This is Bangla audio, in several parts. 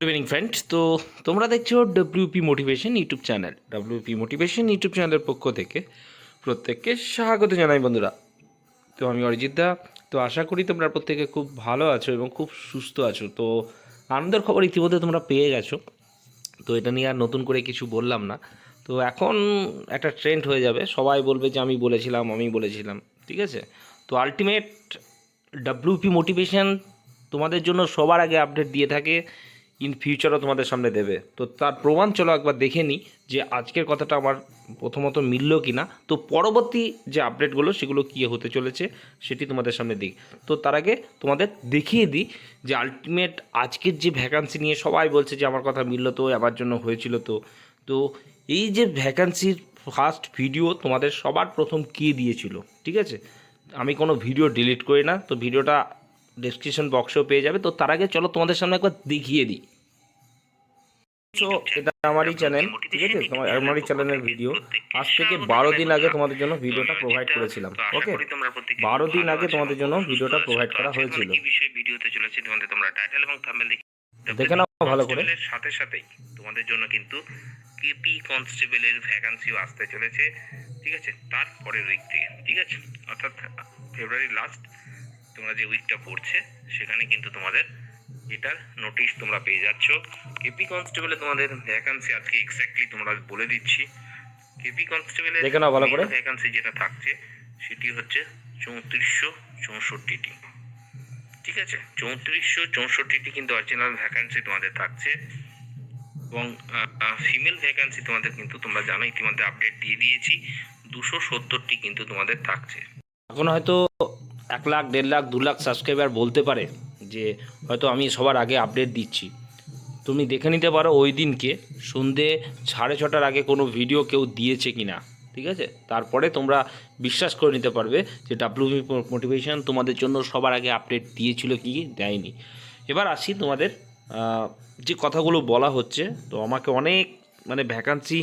গুড ইভিনিং ফ্রেন্ড তো তোমরা দেখছ WP motivation YouTube channel WP motivation YouTube চ্যানেলের পক্ষ থেকে প্রত্যেককে স্বাগত জানাই, বন্ধুরা। তো আমি অরিজিৎ দা। তো আশা করি তোমরা প্রত্যেকে খুব ভালো আছো এবং খুব সুস্থ আছো। তো আনন্দের খবর ইতিমধ্যে তোমরা পেয়ে গেছো। তো এটা নিয়ে আর নতুন করে কিছু বললাম না। তো এখন একটা ট্রেন্ড হয়ে যাবে। সবাই বলবে যে আমি বলেছিলাম আমি বলেছিলাম। ঠিক আছে? তো আলটিমেট ডাব্লিউপি মোটিভেশন তোমাদের জন্য সবার আগে আপডেট দিয়ে থাকে। ইন ফিউচারও তোমাদের সামনে দেবে। তো তার প্রমাণ চলো একবার দেখে নিই যে আজকের কথাটা আমার প্রথমত মিলল কি না তো পরবর্তী যে আপডেটগুলো সেগুলো কী হতে চলেছে, সেটি তোমাদের সামনে দিই। তো তার আগে তোমাদের দেখিয়ে দিই যে আলটিমেট আজকের যে ভ্যাকান্সি নিয়ে সবাই বলছে যে আমার কথা মিলল তো, আমার জন্য হয়েছিল তো। তো এই যে ভ্যাকান্সির ফার্স্ট ভিডিও তোমাদের সবার প্রথম কে দিয়েছিল, ঠিক আছে? আমি কোনো ভিডিও ডিলিট করি না। তো ভিডিওটা ডেসক্রিপশন বক্সেও পেয়ে যাবে। তো তার আগে চলো তোমাদের সামনে একবার দেখিয়ে দিই। তো এটা আমারই চ্যানেল ঠিক আছে? তোমার আমারই চ্যানেলের ভিডিও আজ থেকে বারো দিন আগে তোমাদের জন্য ভিডিওটা প্রোভাইড করেছিলাম ওকে বারো দিন আগে তোমাদের জন্য ভিডিওটা প্রোভাইড করা হয়েছিল। দেখে নাও ভালো করে। সাথে সাথেই তোমাদের জন্য কিন্তু কেপি কনস্টেবলের ভ্যাকান্সিও আসতে চলেছে, ঠিক আছে? তারপরের উইক থেকে, ঠিক আছে? অর্থাৎ ফেব্রুয়ারি লাস্ট তোমরা যে উইকটা পড়ছে সেখানে কিন্তু তোমাদের এটার নোটিশ তোমরা পেয়ে যাচ্ছ। কেপি কনস্টেবলে তোমাদের ভ্যাকান্সি আজকে এক্স্যাক্টলি তোমরা বলে দিচ্ছি। কেপি দেখে নাও ভালো করে। ভ্যাকান্সি যেটা থাকছে সেটি হচ্ছে চৌত্রিশশো চৌষট্টিটি ঠিক আছে? চৌত্রিশশো চৌষট্টিটি কিন্তু অরিজিনাল ভ্যাকান্সি তোমাদের থাকছে। এবং ফিমেল ভ্যাকান্সি তোমাদের কিন্তু তোমরা জানো ইতিমধ্যে আপডেট দিয়ে দিয়েছি। দুশো সত্তরটি কিন্তু তোমাদের থাকছে। এখন হয়তো এক লাখ, দেড় লাখ, দু লাখ সাবস্ক্রাইবার বলতে পারে যে হয়তো আমি সবার আগে আপডেট দিচ্ছি। তুমি দেখে নিতে পারো ওই দিনকে। সন্ধে সাড়ে ছটার আগে কোনো ভিডিও কেউ দিয়েছে কি না ঠিক আছে? তারপরে তোমরা বিশ্বাস করে নিতে পারবে যে ডাব্লিউবি মোটিভেশন তোমাদের জন্য সবার আগে আপডেট দিয়েছিল কি দেয়নি। এবার আসি তোমাদের যে কথাগুলো বলা হচ্ছে। তো আমাকে অনেক মানে ভ্যাকান্সি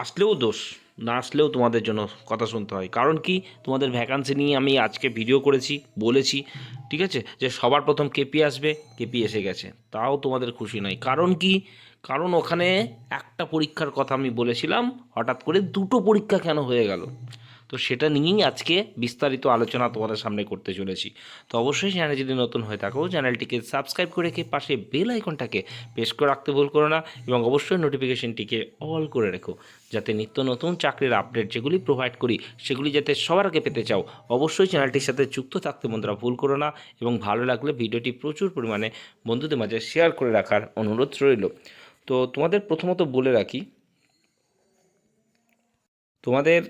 আসলেও দোষ। না আসলেও তোমাদের জন্য কথা শুনতে হয়। কারণ কি? তোমাদের ভ্যাকান্সি নিয়ে আমি আজকে ভিডিও করেছি, বলেছি, ঠিক আছে? যে সবার প্রথম কেপি আসবে কেপি এসে গেছে। তাও তোমাদের খুশি নয়। কারণ কি? কারণ ওখানে একটা পরীক্ষার কথা আমি বলেছিলাম, হঠাৎ করে দুটো পরীক্ষা কেন হয়ে গেল? তো সেটা নিয়েই আজকে বিস্তারিত আলোচনা তোমাদের সামনে করতে চলেছি। তো অবশ্যই চ্যানেল যদি নতুন হয়ে থাকো, চ্যানেলটিকে সাবস্ক্রাইব করে রেখে পাশে বেল আইকনটাকে প্রেস করে রাখতে ভুল করো না এবং অবশ্যই নোটিফিকেশনটিকে অল করে রেখো, যাতে নিত্য নতুন চাকরির আপডেট যেগুলি প্রোভাইড করি, সেগুলি যাতে সবার আগে পেতে চাও। অবশ্যই চ্যানেলটির সাথে যুক্ত থাকতে বন্ধুরা ভুল করো না এবং ভালো লাগলে ভিডিওটি প্রচুর পরিমাণে বন্ধুদের মাঝে শেয়ার করে রাখার অনুরোধ রইল। তো তোমাদের প্রথমত বলে রাখি, তোমাদের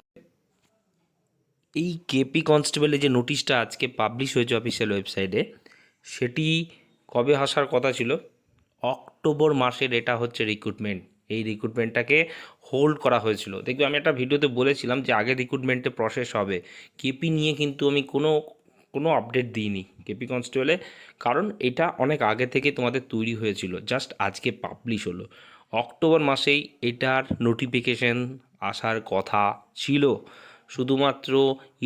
এই কেপি কনস্টেবলের যে নোটিশটা আজকে পাবলিশ হয়েছে অফিসিয়াল ওয়েবসাইটে সেটি কবে আসার কথা ছিল? অক্টোবর মাসের এটা হচ্ছে রিক্রুটমেন্ট এই রিক্রুটমেন্টটাকে হোল্ড করা হয়েছিল। দেখবে আমি একটা ভিডিওতে বলেছিলাম যে আগে রিক্রুটমেন্টে প্রসেস হবে। কেপি নিয়ে কিন্তু আমি কোনো কোনো আপডেট দিইনি কেপি কনস্টেবলে কারণ এটা অনেক আগে থেকে তোমাদের তৈরি হয়েছিল। জাস্ট আজকে পাবলিশ হলো। অক্টোবর মাসেই এটার নোটিফিকেশন আসার কথা ছিল। শুধুমাত্র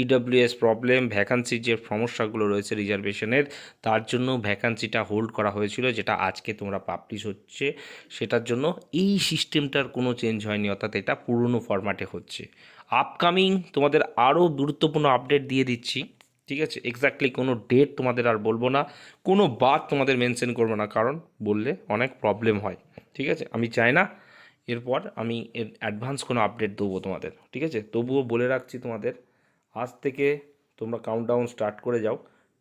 ইডব্লিউএস প্রবলেম ভ্যাকান্সির যে সমস্যাগুলো রয়েছে রিজার্ভেশনের তার জন্য ভ্যাকান্সিটা হোল্ড করা হয়েছিল, যেটা আজকে তোমরা পাবলিশ হচ্ছে। সেটার জন্য এই সিস্টেমটার কোনো চেঞ্জ হয়নি, অর্থাৎ এটা পুরনো ফরম্যাটে হচ্ছে। আপকামিং তোমাদের আরও গুরুত্বপূর্ণ আপডেট দিয়ে দিচ্ছি, ঠিক আছে? এক্স্যাক্টলি কোনো ডেট তোমাদের আর বলব না, কোনো বাদ তোমাদের মেনশন করব না, কারণ বললে অনেক প্রবলেম হয়, ঠিক আছে? আমি চাই না এরপর আমি এর অ্যাডভান্স কোনো আপডেট দেবো তোমাদের, ঠিক আছে? তবুও বলে রাখছি তোমাদের, আজ থেকে তোমরা কাউন্টডাউন স্টার্ট করে যাও,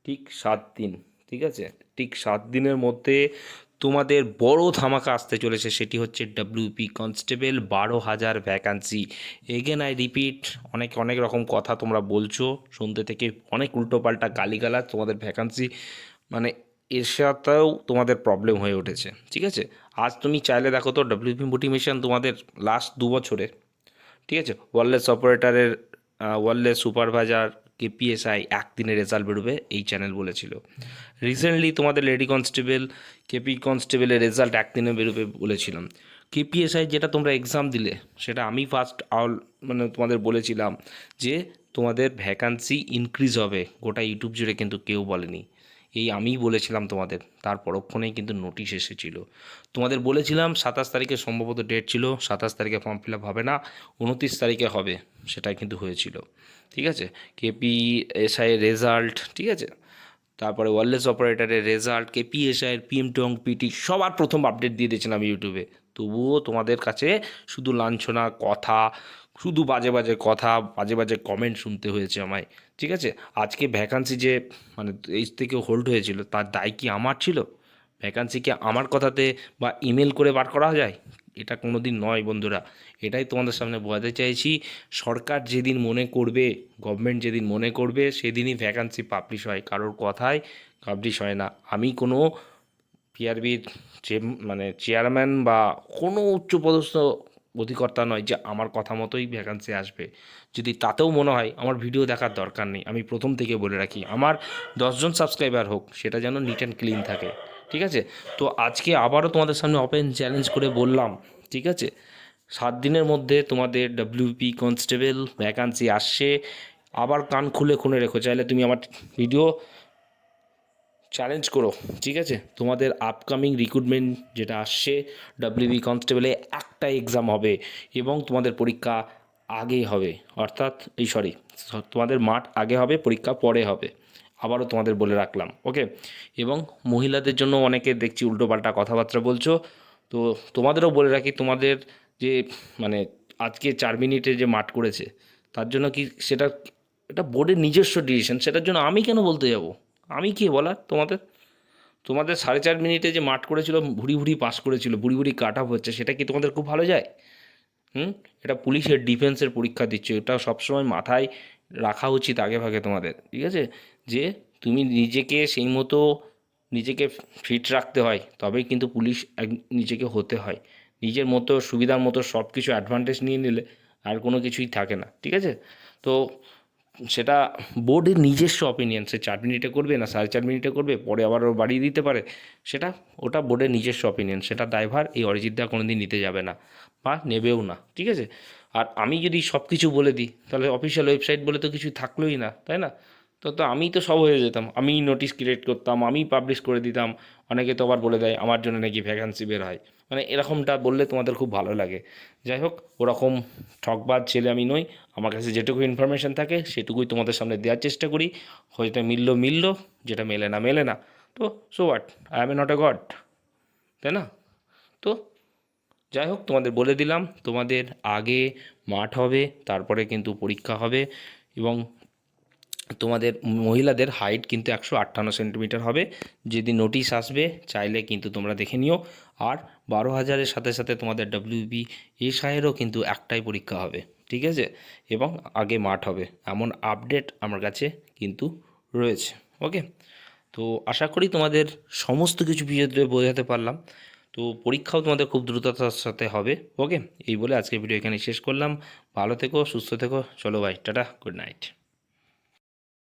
ঠিক সাত দিন, ঠিক আছে? ঠিক সাত দিনের মধ্যে তোমাদের বড় ধামাকা আসতে চলেছে, সেটি হচ্ছে ডাব্লিউপি কনস্টেবল বারো হাজার ভ্যাকান্সি এগেন আই রিপিট অনেক অনেক রকম কথা তোমরা বলছো, শুনতে থেকে অনেক উল্টোপাল্টা গালিগালা তোমাদের ভ্যাকান্সি মানে এর সাথেও তোমাদের প্রবলেম হয়ে উঠেছে, ঠিক আছে? আজ তুমি চাইলে দেখো তো ডাব্লিউপি মোটিভেশন তোমাদের লাস্ট দু বছরে ঠিক আছে? ওয়ারলেস অপারেটারের ওয়ারলেস সুপারভাইজার কেপিএসআই একদিনে রেজাল্ট বেরোবে, এই চ্যানেল বলেছিল। রিসেন্টলি তোমাদের লেডি কনস্টেবল কেপি কনস্টেবলের রেজাল্ট একদিনে বেরোবে বলেছিলাম। কেপিএসআই যেটা তোমরা এক্সাম দিলে, সেটা আমি ফার্স্ট অল মানে তোমাদের বলেছিলাম যে তোমাদের ভ্যাকান্সি ইনক্রিজ হবে, গোটা ইউটিউব জুড়ে কিন্তু কেউ বলেনি। এই আমিই বলেছিলাম তোমাদের। তার পরক্ষণেই কিন্তু নোটিশ এসেছিল। তোমাদের বলেছিলাম সাতাশ তারিখে সম্ভবত ডেট ছিল, সাতাশ তারিখে ফর্ম ফিল আপ হবে না, উনত্রিশ তারিখে হবে, সেটাই কিন্তু হয়েছিল। ঠিক আছে? কেপি এসআই রেজাল্ট ঠিক আছে? তারপরে ওয়ারলেস অপারেটারের রেজাল্ট কেপিএসআইয়ের পিএম টং পিটি সবার প্রথম আপডেট দিয়ে দিয়েছিলাম ইউটিউবে তবুও তোমাদের কাছে শুধু লাঞ্ছনা, কথা শুধু বাজে বাজে কথা, বাজে বাজে কমেন্ট শুনতে হয়েছে আমায়, ঠিক আছে? আজকে ভ্যাকান্সি যে মানে এই থেকে হোল্ড হয়েছিল, তার দায় কি আমার ছিল? ভ্যাকান্সি কি আমার কথাতে বা ইমেল করে বার করা যায়? এটা কোনো দিন নয় বন্ধুরা, এটাই তোমাদের সামনে বোঝাতে চাইছি। সরকার যেদিন মনে করবে গভর্নমেন্ট যেদিন মনে করবে, সেদিনই ভ্যাকান্সি পাবলিশ হয়। কারোর কথায় পাবলিশ হয় না। আমি কোনো পিআরবির যে মানে চেয়ারম্যান বা কোনো উচ্চপদস্থ অধিকর্তা নয় যে আমার কথা মতোই ভ্যাকান্সি আসবে। যদি তাতেও মনে হয় আমার ভিডিও দেখার দরকার নেই, আমি প্রথম থেকে বলে রাখি, আমার দশজন সাবস্ক্রাইবার হোক, সেটা যেন নিট অ্যান্ড ক্লিন থাকে, ঠিক আছে? তো আজকে আবারও তোমাদের সামনে ওপেন চ্যালেঞ্জ করে বললাম, ঠিক আছে? সাত দিনের মধ্যে তোমাদের ডাব্লিউপি কনস্টেবল ভ্যাকান্সি আসছে, আবার কান খুলে খুলে রেখো, চাইলে তুমি আমার ভিডিও চ্যালেঞ্জ করো, ঠিক আছে? তোমাদের আপকামিং রিক্রুটমেন্ট যেটা আসছে ডাব্লিউবি কনস্টেবলে একটা এক্সাম হবে এবং তোমাদের পরীক্ষা আগে হবে, অর্থাৎ, এই সরি তোমাদের মাঠ আগে হবে, পরীক্ষা পরে হবে, আবারও তোমাদের বলে রাখলাম ওকে এবং মহিলাদের জন্য অনেকে দেখছি উল্টোপাল্টা কথাবার্তা বলছো, তো তোমাদেরও বলে রাখি, তোমাদের যে মানে আজকে চার মিনিটে যে মাঠ করেছে, তার জন্য কি সেটা, এটা বোর্ডের নিজস্ব ডিসিশন সেটার জন্য আমি কেন বলতে যাব? আমি কি বলার তোমাদের তোমাদের সাড়ে চার মিনিটে যে মাঠ করেছিল, ভুড়ি ভুড়ি পাস করেছিল, ভুড়ি ভুড়ি কাট আপ হচ্ছে, সেটা কি তোমাদের খুব ভালো যায়? হুম? এটা পুলিশের ডিফেন্সের পরীক্ষা দিচ্ছে, এটা সবসময় মাথায় রাখা উচিত আগে ভাগে তোমাদের, ঠিক আছে? যে তুমি নিজেকে সেই মতো নিজেকে ফিট রাখতে হয়, তবেই কিন্তু পুলিশ নিজেকে হতে হয়। নিজের মতো, সুবিধার মতো সব কিছু অ্যাডভান্টেজ নিয়ে নিলে আর কোনো কিছুই থাকে না, ঠিক আছে? তো সেটা বোর্ডের নিজস্ব অপিনিয়ন সে চার মিনিটে করবে না সাড়ে চার মিনিটে করবে, পরে আবার ও বাড়িয়ে দিতে পারে, সেটা ওটা বোর্ডের নিজস্ব অপিনিয়ন সেটা ড্রাইভার এই অরিজিৎদা কোনো দিন নিতে যাবে না বা নেবেও না, ঠিক আছে? আর আমি যদি সব কিছু বলে দিই, তাহলে অফিসিয়াল ওয়েবসাইট বলে তো কিছু থাকলোই না, তাই না? তো তো আমি তো সব হয়ে যেতাম, আমি নোটিশ ক্রিয়েট করতাম, আমি পাবলিশ করে দিতাম, অনেকে তো আবার বলে দেয়, আমার জন্য নাকি ভ্যাকান্সি বের হয়। মানে এরকমটা বললে তোমাদের খুব ভালো লাগে। যাই হোক, ওরকম ঠকবাজ ছেলে আমি নই আমার কাছে যেটুকু ইনফরমেশান থাকে, সেটুকুই তোমাদের সামনে দেওয়ার চেষ্টা করি। হয়তো মিললো মিললো, যেটা মেলে না মেলে না। তো so what I am a not a god তাই না? তো, যাই হোক, তোমাদের বলে দিলাম, তোমাদের আগে মাঠ হবে, তারপরে কিন্তু পরীক্ষা হবে, এবং তোমাদের মহিলাদের হাইট কিন্তু একশো আটান্ন সেন্টিমিটার হবে। যেদিন নোটিশ আসবে, চাইলে কিন্তু তোমরা দেখে নিও। আর বারো হাজারের সাথে সাথে তোমাদের ডাব্লিউবি এসআইয়েরও কিন্তু একটাই পরীক্ষা হবে। ঠিক আছে? এবং আগে মাঠ হবে। এমন আপডেট আমার কাছে কিন্তু রয়েছে। ওকে তো আশা করি তোমাদের সমস্ত কিছু ভিডিওতে বোঝাতে পারলাম। তো পরীক্ষাও তোমাদের খুব দ্রুততার সাথে হবে। ওকে এই বলে আজকের ভিডিও এখানে শেষ করলাম। ভালো থেকো, সুস্থ থেকো। চলো ভাই টাটা গুড নাইট